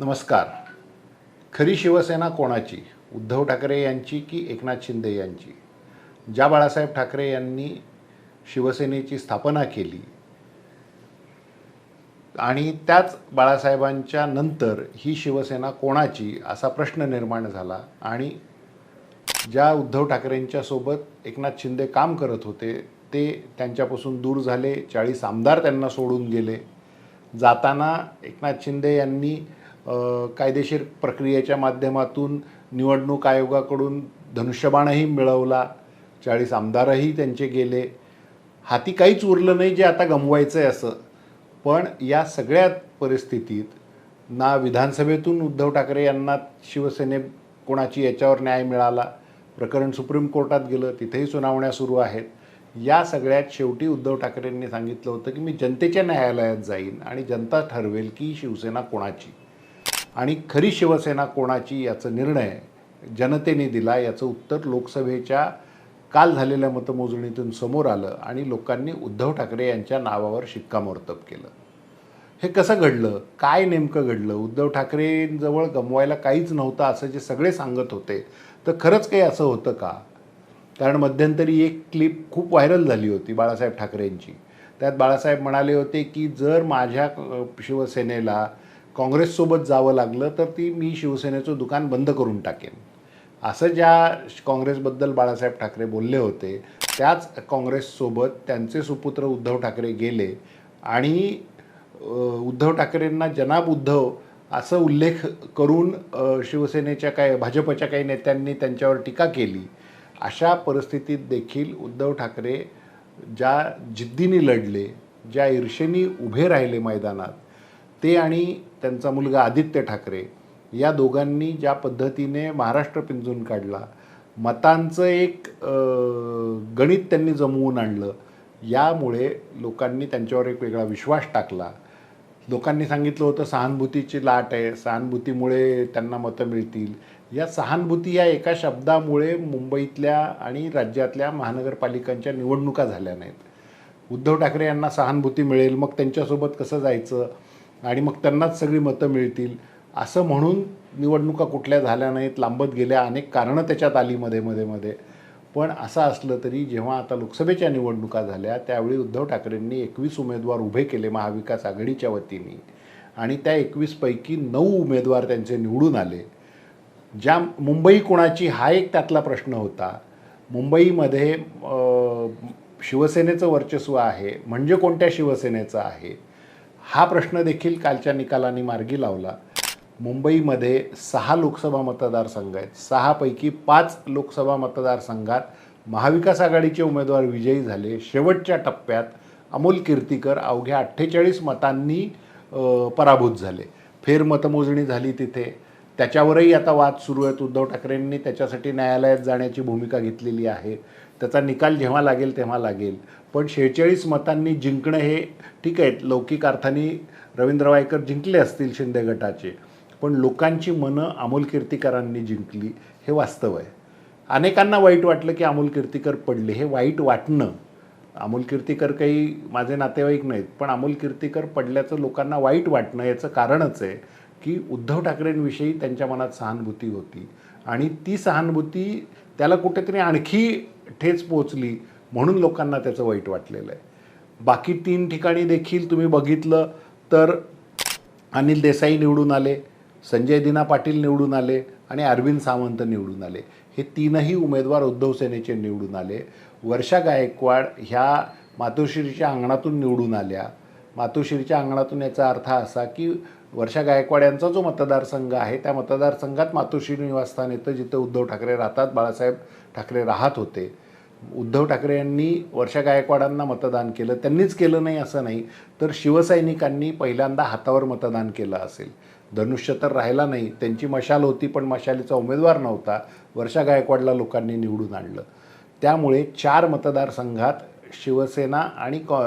नमस्कार. खरी शिवसेना कोणाची? उद्धव ठाकरे यांची की एकनाथ शिंदे यांची? ज्या बाळासाहेब ठाकरे यांनी शिवसेनेची स्थापना केली आणि त्याच बाळासाहेबांच्या नंतर ही शिवसेना कोणाची असा प्रश्न निर्माण झाला आणि ज्या उद्धव ठाकरेंच्या सोबत एकनाथ शिंदे काम करत होते ते त्यांच्यापासून दूर झाले. चाळीस आमदार त्यांना सोडून गेले. जाताना एकनाथ शिंदे यांनी कायदेशीर प्रक्रियेच्या माध्यमातून निवडणूक आयोगाकडून धनुष्यबाणही मिळवला चाळीस आमदारही त्यांचे गेले. हाती काहीच उरलं नाही जे आता गमवायचं आहे असं. पण या सगळ्या परिस्थितीत ना विधानसभेतून उद्धव ठाकरे यांना शिवसेने कोणाची याच्यावर न्याय मिळाला प्रकरण सुप्रीम कोर्टात गेलं तिथेही सुनावण्या सुरू आहेत. या सगळ्यात शेवटी उद्धव ठाकरेंनी सांगितलं होतं की मी जनतेच्या न्यायालयात जाईन आणि जनता ठरवेल की शिवसेना कोणाची. आणि खरी शिवसेना कोणाची याचा निर्णय जनतेने दिला याचं उत्तर लोकसभेच्या काल झालेल्या मतमोजणीतून समोर आलं आणि लोकांनी उद्धव ठाकरे यांच्या नावावर शिक्कामोर्तब केलं. हे कसं घडलं? काय नेमकं घडलं? उद्धव ठाकरेंजवळ गमवायला काहीच नव्हतं असं जे सगळे सांगत होते तर खरंच काही असं होतं का? कारण मध्यंतरी एक क्लिप खूप व्हायरल झाली होती बाळासाहेब ठाकरेंची. त्यात बाळासाहेब म्हणाले होते की जर माझ्या शिवसेनेला काँग्रेससोबत जावं लागलं तर ती मी शिवसेनेचं दुकान बंद करून टाकेन. असं ज्या काँग्रेसबद्दल बाळासाहेब ठाकरे बोलले होते त्याच काँग्रेससोबत त्यांचे सुपुत्र उद्धव ठाकरे गेले आणि उद्धव ठाकरेंना जनाब उद्धव असं उल्लेख करून शिवसेनेच्या काय भाजपच्या काही नेत्यांनी त्यांच्यावर टीका केली. अशा परिस्थितीत देखील उद्धव ठाकरे ज्या जिद्दीने लढले ज्या ईर्षेने उभे राहिले मैदानात ते आणि त्यांचा मुलगा आदित्य ठाकरे या दोघांनी ज्या पद्धतीने महाराष्ट्र पिंजून काढला मतांचं एक गणित त्यांनी जमवून आणलं यामुळे लोकांनी त्यांच्यावर एक वेगळा विश्वास टाकला. लोकांनी सांगितलं होतं सहानुभूतीची लाट आहे सहानुभूतीमुळे त्यांना मतं मिळतील. या सहानुभूती या एका शब्दामुळे मुंबईतल्या आणि राज्यातल्या महानगरपालिकांच्या निवडणुका झाल्या नाहीत. उद्धव ठाकरे यांना सहानुभूती मिळेल मग त्यांच्यासोबत कसं जायचं? आणि मग त्यांनाच सगळी मतं मिळतील. असं म्हणून निवडणुका कुठल्या झाल्या नाहीत लांबत गेल्या अनेक कारणं त्याच्यात आली मध्ये मध्ये मध्ये. पण असं असलं तरी जेव्हा आता लोकसभेच्या निवडणुका झाल्या त्यावेळी उद्धव ठाकरेंनी एकवीस उमेदवार उभे केले महाविकास आघाडीच्या वतीने. आणि त्या एकवीसपैकी नऊ उमेदवार त्यांचे निवडून आले. ज्या मुंबई कोणाची हा एक त्यातला प्रश्न होता. मुंबईमध्ये शिवसेनेचं वर्चस्व आहे. म्हणजे कोणत्या शिवसेनेचं आहे? हा प्रश्न देखील कालच्या निकालांनी मार्गी लावला. मुंबईमध्ये सहा लोकसभा मतदारसंघ आहेत. सहापैकी पाच लोकसभा मतदारसंघात महाविकास आघाडीचे उमेदवार विजयी झाले. शेवटच्या टप्प्यात अमोल कीर्तीकर अवघ्या अठ्ठेचाळीस मतांनी पराभूत झाले. फेरमतमोजणी झाली तिथे. त्याच्यावरही आता वाद सुरू आहेत. उद्धव ठाकरेंनी त्याच्यासाठी न्यायालयात जाण्याची भूमिका घेतलेली आहे. त्याचा निकाल जेव्हा लागेल तेव्हा लागेल. पण शेहेचाळीस मतांनी जिंकणं हे ठीक आहे लौकिक अर्थाने रवींद्र वायकर जिंकले असतील शिंदे गटाचे पण लोकांची मनं अमोल कीर्तीकरांनी जिंकली हे वास्तव आहे. अनेकांना वाईट वाटलं की अमोल कीर्तीकर पडले हे वाईट वाटणं. अमोल कीर्तीकर काही माझे नातेवाईक नाहीत पण अमोल कीर्तीकर पडल्याचं लोकांना वाईट वाटणं याचं कारणच आहे की उद्धव ठाकरेंविषयी त्यांच्या मनात सहानुभूती होती. आणि ती सहानुभूती त्याला कुठेतरी आणखी ठेच पोचली म्हणून लोकांना त्याचं वाईट वाटलेलं आहे. बाकी तीन ठिकाणी देखील तुम्ही बघितलं तर अनिल देसाई निवडून आले संजय दिना पाटील निवडून आले आणि अरविंद सावंत निवडून आले. हे तीनही उमेदवार उद्धव सेनेचे निवडून आले. वर्षा गायकवाड ह्या मातोश्रीच्या अंगणातून निवडून आल्या. मातोश्रीच्या अंगणातून याचा अर्थ असा की वर्षा गायकवाड यांचा जो मतदारसंघ आहे त्या मतदारसंघात मातोश्री निवासस्थान येतं जिथं उद्धव ठाकरे राहतात. बाळासाहेब ठाकरे राहत होते. उद्धव ठाकरे यांनी वर्षा गायकवाडांना मतदान केलं. त्यांनीच केलं नाही असं नाही. तर शिवसैनिकांनी पहिल्यांदा हातावर मतदान केलं असेल. धनुष्य तर राहिला नाही. त्यांची मशाल होती पण मशालीचा उमेदवार नव्हता. वर्षा गायकवाडला लोकांनी निवडून आणलं. त्यामुळे चार मतदारसंघात शिवसेना आणि कॉ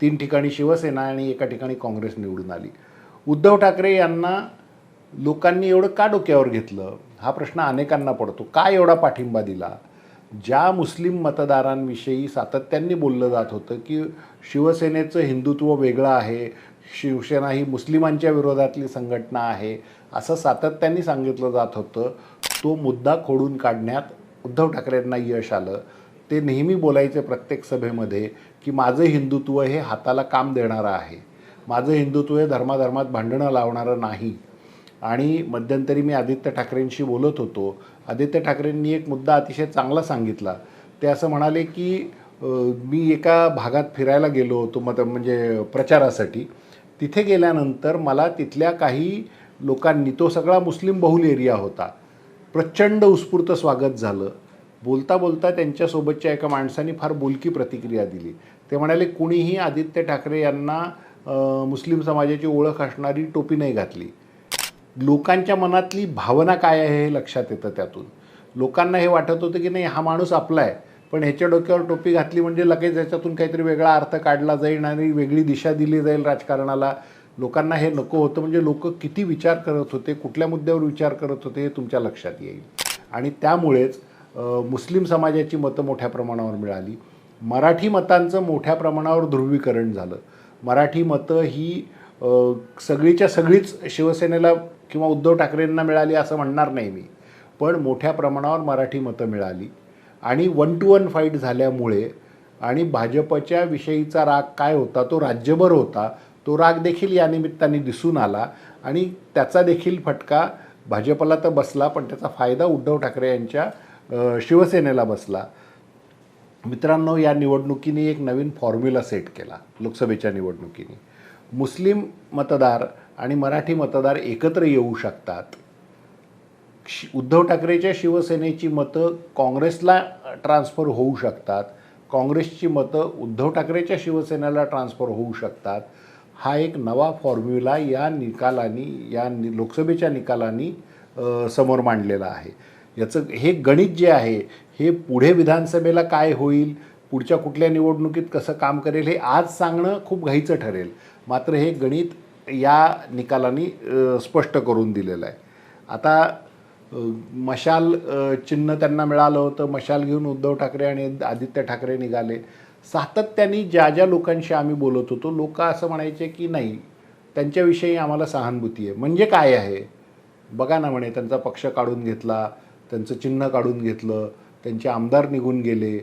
तीन ठिकाणी शिवसेना आणि एका ठिकाणी काँग्रेस निवडून आली. उद्धव ठाकरे यांना लोकांनी एवढं का डोक्यावर घेतलं? हा प्रश्न अनेकांना पडतो. का एवढा पाठिंबा दिला? ज्या मुस्लिम मतदारांविषयी सातत्याने बोललं जात होतं की शिवसेनेचं हिंदुत्व वेगळं आहे शिवसेना ही मुस्लिमांच्या विरोधातली संघटना आहे असं सातत्याने सांगितलं जात होतं तो मुद्दा खोडून काढण्यात उद्धव ठाकरेंना यश आलं. ते नेहमी बोलायचे प्रत्येक सभेमध्ये की माझं हिंदुत्व हे हाताला काम देणारं आहे. माझं हिंदुत्व हे धर्माधर्मात भांडणं लावणारं नाही. आणि मध्यंतरी मी आदित्य ठाकरेंशी बोलत होतो. आदित्य ठाकरेंनी एक मुद्दा अतिशय चांगला सांगितला. ते असं म्हणाले की मी एका भागात फिरायला गेलो होतो मत म्हणजे प्रचारासाठी. तिथे गेल्यानंतर मला तिथल्या काही लोकांनी तो सगळा मुस्लिम बहुल एरिया होता प्रचंड उत्स्फूर्त स्वागत झालं. बोलता बोलता त्यांच्यासोबतच्या एका माणसाने फार बोलकी प्रतिक्रिया दिली. ते म्हणाले कुणीही आदित्य ठाकरे यांना मुस्लिम समाजाची ओळख असणारी टोपी नाही घातली. लोकांच्या मनातली भावना काय आहे हे लक्षात येतं त्यातून. लोकांना हे वाटत होतं की नाही हा माणूस आपला आहे. पण ह्याच्या डोक्यावर टोपी घातली म्हणजे लगेच याच्यातून काहीतरी वेगळा अर्थ काढला जाईल आणि वेगळी दिशा दिली जाईल राजकारणाला. लोकांना हे नको होतं म्हणजे लोक किती विचार करत होते कुठल्या मुद्द्यावर विचार करत होते हे तुमच्या लक्षात येईल. आणि त्यामुळेच मुस्लिम समाजाची मतं मोठ्या प्रमाणावर मिळाली. मराठी मतांचं मोठ्या प्रमाणावर ध्रुवीकरण झालं. मराठी मतं ही सगळीच्या सगळीच शिवसेनेला किंवा उद्धव ठाकरेंना मिळाली असं म्हणणार नाही मी. पण मोठ्या प्रमाणावर मराठी मतं मिळाली. आणि वन टू वन फाईट झाल्यामुळे आणि भाजपच्या विषयीचा राग काय होता तो राज्यभर होता तो राग देखील या निमित्ताने दिसून आला. आणि त्याचा देखील फटका भाजपला तर बसला पण त्याचा फायदा उद्धव ठाकरे यांच्या शिवसेनेला बसला. मित्रांनो या निवडणुकीने एक नवीन फॉर्म्युला सेट केला लोकसभेच्या निवडणुकीने. मुस्लिम मतदार आणि मराठी मतदार एकत्र येऊ शकतात. शि- उद्धव ठाकरेच्या शिवसेनेची मतं काँग्रेसला ट्रान्सफर होऊ शकतात. काँग्रेसची मतं उद्धव ठाकरेच्या शिवसेनेला ट्रान्सफर होऊ शकतात. हा एक नवा फॉर्म्युला या निकालांनी या नि लोकसभेच्या निकालांनी समोर मांडलेला आहे. याचं हे गणित जे आहे हे पुढे विधानसभेला काय होईल पुढच्या कुठल्या निवडणुकीत कसं काम करेल हे आज सांगणं खूप घाईचं ठरेल. मात्र हे गणित या निकालांनी स्पष्ट करून दिलेलं आहे. आता मशाल चिन्ह त्यांना मिळालं होतं. मशाल घेऊन उद्धव ठाकरे आणि आदित्य ठाकरे निघाले. सातत्याने ज्या ज्या लोकांशी आम्ही बोलत होतो लोक असं म्हणायचे की नाही त्यांच्याविषयी आम्हाला सहानुभूती आहे. म्हणजे काय आहे? बघा ना म्हणे त्यांचा पक्ष काढून घेतला त्यांचं चिन्ह काढून घेतलं त्यांचे आमदार निघून गेले.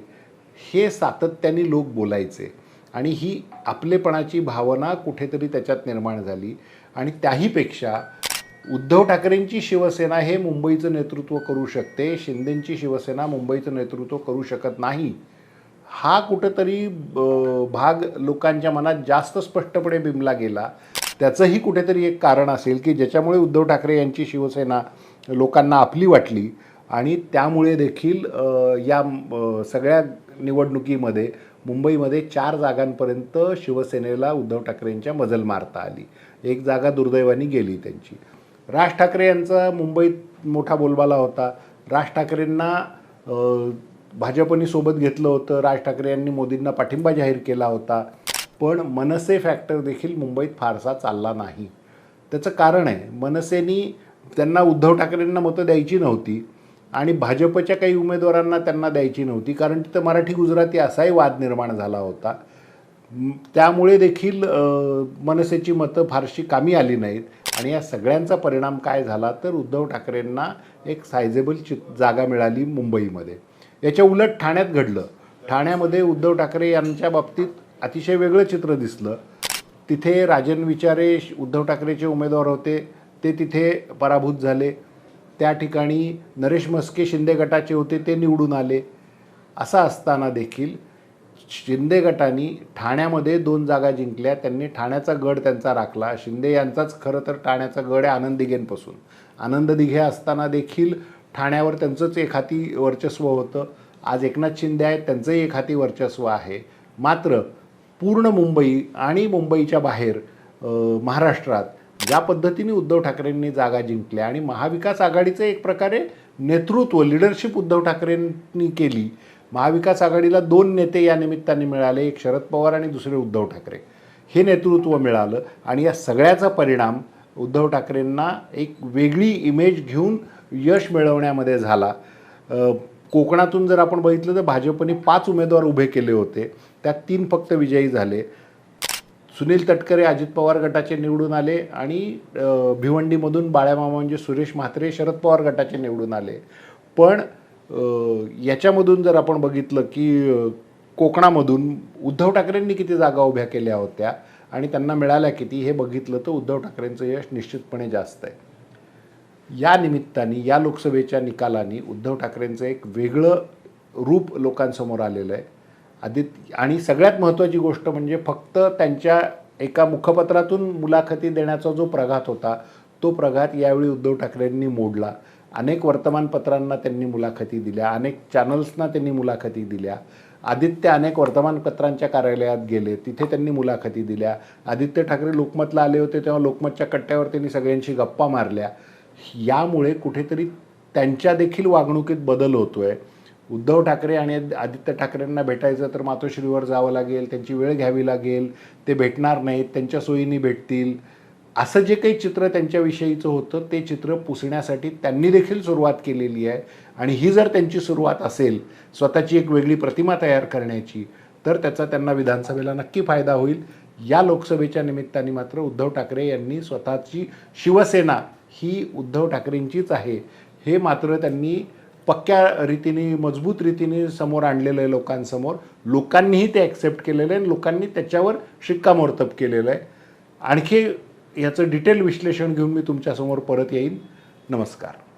हे सातत्याने लोक बोलायचे. आणि ही आपलेपणाची भावना कुठेतरी त्याच्यात निर्माण झाली. आणि त्याहीपेक्षा उद्धव ठाकरेंची शिवसेना हे मुंबईचं नेतृत्व करू शकते शिंदेंची शिवसेना मुंबईचं नेतृत्व करू शकत नाही हा कुठंतरी भाग लोकांच्या मनात जास्त स्पष्टपणे बिंबला गेला. त्याचंही कुठेतरी एक कारण असेल की ज्याच्यामुळे उद्धव ठाकरे यांची शिवसेना लोकांना आपली वाटली आणि त्यामुळे देखील या सगळ्या निवडणुकीमध्ये मुंबईमध्ये चार जागांपर्यंत शिवसेनेला उद्धव ठाकरेंच्या मजल मारता आली. एक जागा दुर्दैवाने गेली त्यांची. राज ठाकरे यांचा मुंबईत मोठा बोलबाला होता. राज ठाकरेंना भाजपने सोबत घेतलं होतं. राज ठाकरे यांनी मोदींना पाठिंबा जाहीर केला होता. पण मनसे फॅक्टर देखील मुंबईत फारसा चालला नाही. त्याचं कारण आहे मनसेनी त्यांना उद्धव ठाकरेंना मतं द्यायची नव्हती. आणि भाजपच्या काही उमेदवारांना त्यांना द्यायची नव्हती कारण तिथं मराठी गुजराती असाही वाद निर्माण झाला होता. त्यामुळे देखील मनसेची मतं फारशी कामी आली नाहीत. आणि या सगळ्यांचा परिणाम काय झाला तर उद्धव ठाकरेंना एक सायझेबल चि जागा मिळाली मुंबईमध्ये. याच्या उलट ठाण्यात घडलं. ठाण्यामध्ये उद्धव ठाकरे यांच्या बाबतीत अतिशय वेगळं चित्र दिसलं. तिथे राजन विचारे उद्धव ठाकरेचे उमेदवार होते. ते तिथे पराभूत झाले. त्या ठिकाणी नरेश मस्के शिंदे गटाचे होते ते निवडून आले. असं असताना देखील शिंदे गटाने ठाण्यामध्ये दोन जागा जिंकल्या. त्यांनी ठाण्याचा गड त्यांचा राखला. शिंदे यांचाच खरं तर ठाण्याचा गड आहे आनंद दिघेंपासून. आनंद दिघे असताना देखील ठाण्यावर त्यांचंच एक हाती वर्चस्व होतं. आज एकनाथ शिंदे आहेत त्यांचंही एक हाती वर्चस्व आहे. मात्र पूर्ण मुंबई आणि मुंबईच्या बाहेर महाराष्ट्रात ज्या पद्धतीने उद्धव ठाकरेंनी जागा जिंकल्या आणि महाविकास आघाडीचं एक प्रकारे नेतृत्व लिडरशिप उद्धव ठाकरेंनी केली. महाविकास आघाडीला दोन नेते या निमित्ताने मिळाले एक शरद पवार आणि दुसरे उद्धव ठाकरे. हे नेतृत्व मिळालं आणि या सगळ्याचा परिणाम उद्धव ठाकरेंना एक वेगळी इमेज घेऊन यश मिळवण्यामध्ये झाला. कोकणातून जर आपण बघितलं तर भाजपने पाच उमेदवार उभे केले होते. त्यात तीन फक्त विजयी झाले. सुनील तटकरे अजित पवार गटाचे निवडून आले आणि भिवंडीमधून बाळ्यामामा म्हणजे सुरेश म्हात्रे शरद पवार गटाचे निवडून आले. पण याच्यामधून जर आपण बघितलं की कोकणामधून उद्धव ठाकरेंनी किती जागा उभ्या केल्या होत्या आणि त्यांना मिळाल्या किती हे बघितलं तर उद्धव ठाकरेंचं यश निश्चितपणे जास्त आहे. या निमित्ताने या लोकसभेच्या निकालाने उद्धव ठाकरेंचं एक वेगळं रूप लोकांसमोर आलेलं आहे. आदित्य आणि सगळ्यात महत्त्वाची गोष्ट म्हणजे फक्त त्यांच्या एका मुखपत्रातून मुलाखती देण्याचा जो प्रघात होता तो प्रघात यावेळी उद्धव ठाकरेंनी मोडला. अनेक वर्तमानपत्रांना त्यांनी मुलाखती दिल्या अनेक चॅनल्सना त्यांनी मुलाखती दिल्या. आदित्य अनेक वर्तमानपत्रांच्या कार्यालयात गेले तिथे त्यांनी मुलाखती दिल्या. आदित्य ठाकरे लोकमतला आले होते तेव्हा लोकमतच्या कट्ट्यावर त्यांनी सगळ्यांशी गप्पा मारल्या. यामुळे कुठेतरी त्यांच्या देखील वागणुकीत बदल होतो आहे उद्धव ठाकरे आणि आदित्य ठाकरेंना भेटायचं तर मातोश्रीवर जावं लागेल त्यांची वेळ घ्यावी लागेल ते भेटणार नाहीत त्यांच्या सोयीने भेटतील. असं जे काही चित्र त्यांच्याविषयीचं होतं ते चित्र पुसण्यासाठी त्यांनी देखील सुरुवात केलेली आहे. आणि ही जर त्यांची सुरुवात असेल स्वतःची एक वेगळी प्रतिमा तयार करण्याची तर त्याचा त्यांना विधानसभेला नक्की फायदा होईल. या लोकसभेच्या निमित्ताने मात्र उद्धव ठाकरे यांनी स्वतःची शिवसेना ही उद्धव ठाकरेंचीच आहे. हे मात्र त्यांनी पक्क्या रीतीने मजबूत रीतीने समोर आणलेलं आहे लोकांसमोर. लोकांनीही ते ॲक्सेप्ट केलेलं आहे आणि लोकांनी त्याच्यावर शिक्कामोर्तब केलेलं आहे. आणखी याचं डिटेल विश्लेषण घेऊन मी तुमच्यासमोर परत येईन. नमस्कार.